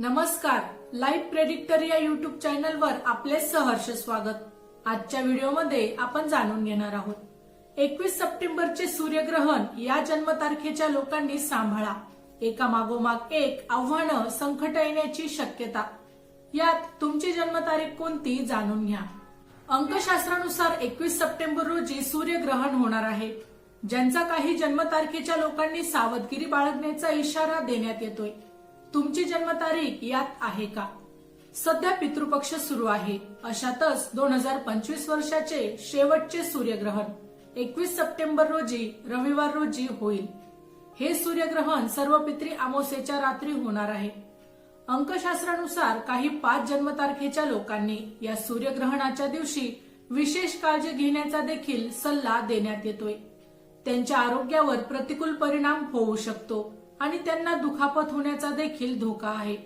नमस्कार. Life predictor या YouTube चॅनलवर आपले सहर्ष स्वागत. आजच्या व्हिडिओमध्ये आपण जाणून घेणार आहोत. एकवीस सप्टेंबरचे सूर्यग्रहण या जन्मतारखेच्या लोकांनी सांभाळा. एका मागोमाग एक आव्हानं संकट येण्याची शक्यता. यात तुमची जन्मतारीख कोणती जाणून घ्या. अंकशास्त्रानुसार एकवीस सप्टेंबर रोजी सूर्यग्रहण होणार आहे. ज्यांचा काही जन्मतारखेच्या लोकांनी सावधगिरी बाळगण्याचा इशारा देण्यात येतोय. तुमची जन्मतारीख यात आहे का? सध्या पितृपक्ष सुरू आहे. अशातच दोन हजार पंचवीस वर्षाचे शेवटचे सूर्यग्रहण एकवीस सप्टेंबर रोजी रविवार रोजी होईल. हे सूर्यग्रहण सर्व पित्री अमावस्येच्या रात्री होणार आहे. अंकशास्त्रानुसार काही पाच जन्मतारखेच्या लोकांनी या सूर्यग्रहणाच्या दिवशी विशेष काळजी घेण्याचा देखील सल्ला देण्यात येतोय. त्यांच्या आरोग्यावर प्रतिकूल परिणाम होऊ शकतो. आणि त्यांना दुखापत होण्याचा देखील धोका आहे.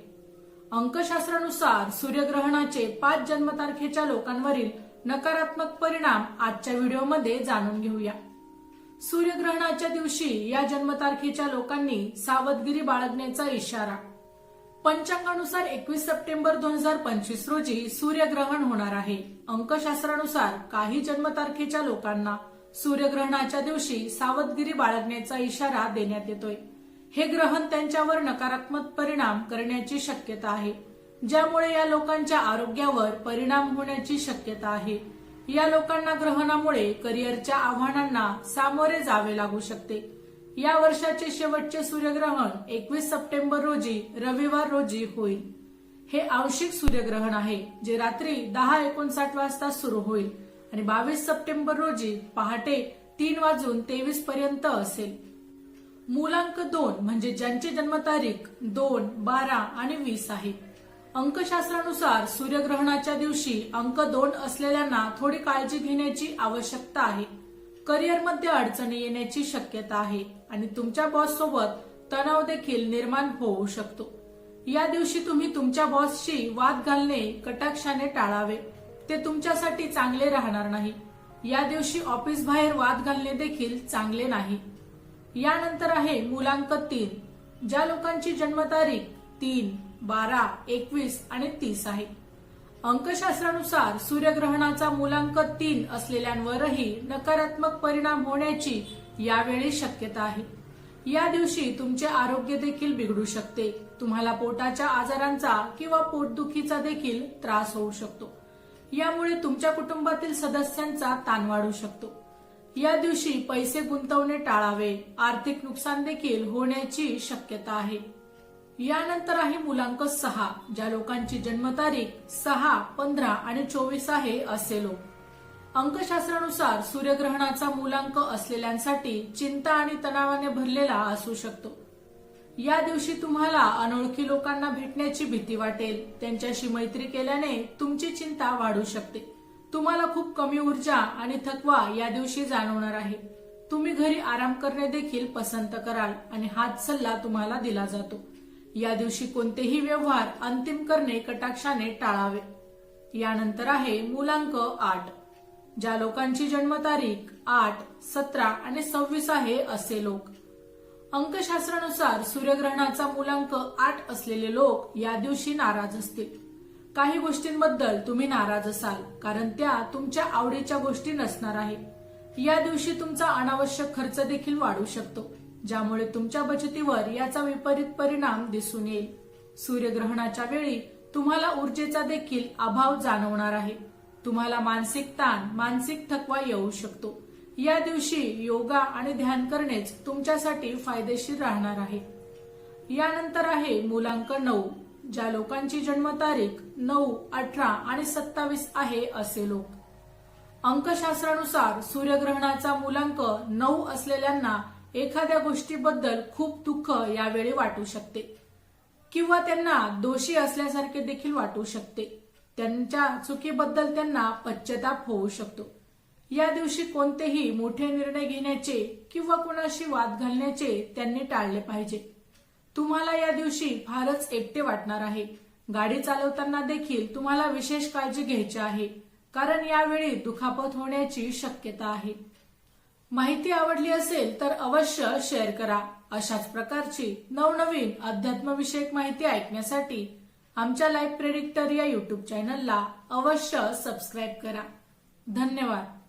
अंकशास्त्रानुसार सूर्यग्रहणाचे पाच जन्मतारखेच्या लोकांवरील नकारात्मक परिणाम आजच्या व्हिडिओमध्ये जाणून घेऊया. सूर्यग्रहणाच्या दिवशी या जन्मतारखेच्या लोकांनी सावधगिरी बाळगण्याचा इशारा. पंचांगानुसार एकवीस सप्टेंबर दोन हजार पंचवीस रोजी सूर्यग्रहण होणार आहे. अंकशास्त्रानुसार काही जन्मतारखेच्या लोकांना सूर्यग्रहणाच्या दिवशी सावधगिरी बाळगण्याचा इशारा देण्यात येतोय. हे ग्रहण त्यांच्यावर नकारात्मक परिणाम करण्याची शक्यता आहे ज्यामुळे या लोकांच्या आरोग्यावर परिणाम होण्याची शक्यता आहे. या लोकांना ग्रहणामुळे करिअरच्या आव्हानांना सामोरे जावे लागू शकते. या वर्षाचे शेवटचे सूर्यग्रहण एकवीस सप्टेंबर रोजी रविवार रोजी होईल. हे आंशिक सूर्यग्रहण आहे जे रात्री दहा एकोणसाठ वाजता सुरू होईल आणि बावीस सप्टेंबर रोजी पहाटे तीन वाजून तेवीस पर्यंत असेल. मूलांक दोन म्हणजे ज्यांची जन्मतारीख दोन बारा आणि वीस आहे. अंकशास्त्रानुसार सूर्यग्रहणाच्या दिवशी अंक दोन असलेल्यांना थोडी काळजी घेण्याची आवश्यकता आहे. करिअरमध्ये अडचणी येण्याची शक्यता आहे आणि तुमच्या बॉस सोबत तणाव देखील निर्माण होऊ शकतो. या दिवशी तुम्ही तुमच्या बॉसशी वाद घालणे कटाक्षाने टाळावे. ते तुमच्यासाठी चांगले राहणार नाही. या दिवशी ऑफिस बाहेर वाद घालणे देखील चांगले नाही. यानंतर आहे मुलांक तीन ज्या लोकांची जन्मतारीख तीन बारा एकवीस आणि तीस आहे. अंकशास्त्रानुसार सूर्यग्रहणाचा मुलांक तीन असलेल्यांवरही नकारात्मक परिणाम होण्याची यावेळी शक्यता आहे. या दिवशी तुमचे आरोग्य देखील बिघडू शकते. तुम्हाला पोटाच्या आजारांचा किंवा पोटदुखीचा देखील त्रास होऊ शकतो. यामुळे तुमच्या कुटुंबातील सदस्यांचा ताण वाढू शकतो. या दिवशी पैसे गुंतवणे टाळावे आर्थिक नुकसान देखील होण्याची शक्यता आहे. यानंतर आहे मुलांक सहा ज्या लोकांची जन्मतारीख सहा पंधरा आणि चोवीस आहे असे लोक. अंकशास्त्रानुसार सूर्यग्रहणाचा मुलांक असलेल्यांसाठी चिंता आणि तणावाने भरलेला असू शकतो. या दिवशी तुम्हाला अनोळखी लोकांना भेटण्याची भीती वाटेल. त्यांच्याशी मैत्री केल्याने तुमची चिंता वाढू शकते. तुम्हाला खूप कमी ऊर्जा आणि थकवा या दिवशी जाणवणार आहे. तुम्ही घरी आराम करणे देखील पसंत कराल आणि हाच सल्ला तुम्हाला दिला जातो. या दिवशी कोणतेही व्यवहार अंतिम करणे कटाक्षाने टाळावे. यानंतर आहे मुलांक आठ. ज्या लोकांची जन्मतारीख आठ सतरा आणि सव्वीस आहे असे लोक. अंकशास्त्रानुसार सूर्यग्रहणाचा मुलांक आठ असलेले लोक या दिवशी नाराज असतील. काही गोष्टींबद्दल तुम्ही नाराज असाल कारण त्या तुमच्या आवडीच्या गोष्टी नसणार आहेत या दिवशी तुमचा अनावश्यक खर्च देखील वाढू शकतो ज्यामुळे तुमच्या बचतीवर याचा विपरीत परिणाम दिसून येईल. सूर्यग्रहणाच्या वेळी तुम्हाला ऊर्जेचा देखील अभाव जाणवणार आहे. तुम्हाला मानसिक ताण मानसिक थकवा येऊ शकतो. या दिवशी योगा आणि ध्यान करणेच तुमच्यासाठी फायदेशीर राहणार आहे. यानंतर आहे मुलांक नऊ. ज्या लोकांची जन्मतारीख नऊ अठरा आणि सत्तावीस आहे असे लोक. अंकशास्त्रानुसार सूर्यग्रहणाचा मुलांक नऊ असलेल्यांना एखाद्या गोष्टीबद्दल खूप दुःख यावेळी वाटू शकते. किंवा त्यांना दोषी असल्यासारखे देखील वाटू शकते. त्यांच्या चुकीबद्दल त्यांना पश्चाताप होऊ शकतो. या दिवशी कोणतेही मोठे निर्णय घेण्याचे किंवा कोणाशी वाद घालण्याचे त्यांनी टाळले पाहिजे. तुम्हाला या दिवशी फारच एकटे वाटणार आहे. गाडी चालवताना देखील तुम्हाला विशेष काळजी घ्यायची आहे कारण यावेळी दुखापत होण्याची शक्यता आहे. माहिती आवडली असेल तर अवश्य शेअर करा. अशाच प्रकारची नवनवीन अध्यात्मविषयक माहिती ऐकण्यासाठी आमच्या लाईफ प्रेडिक्टर या युट्यूब चॅनलला अवश्य सबस्क्राईब करा. धन्यवाद.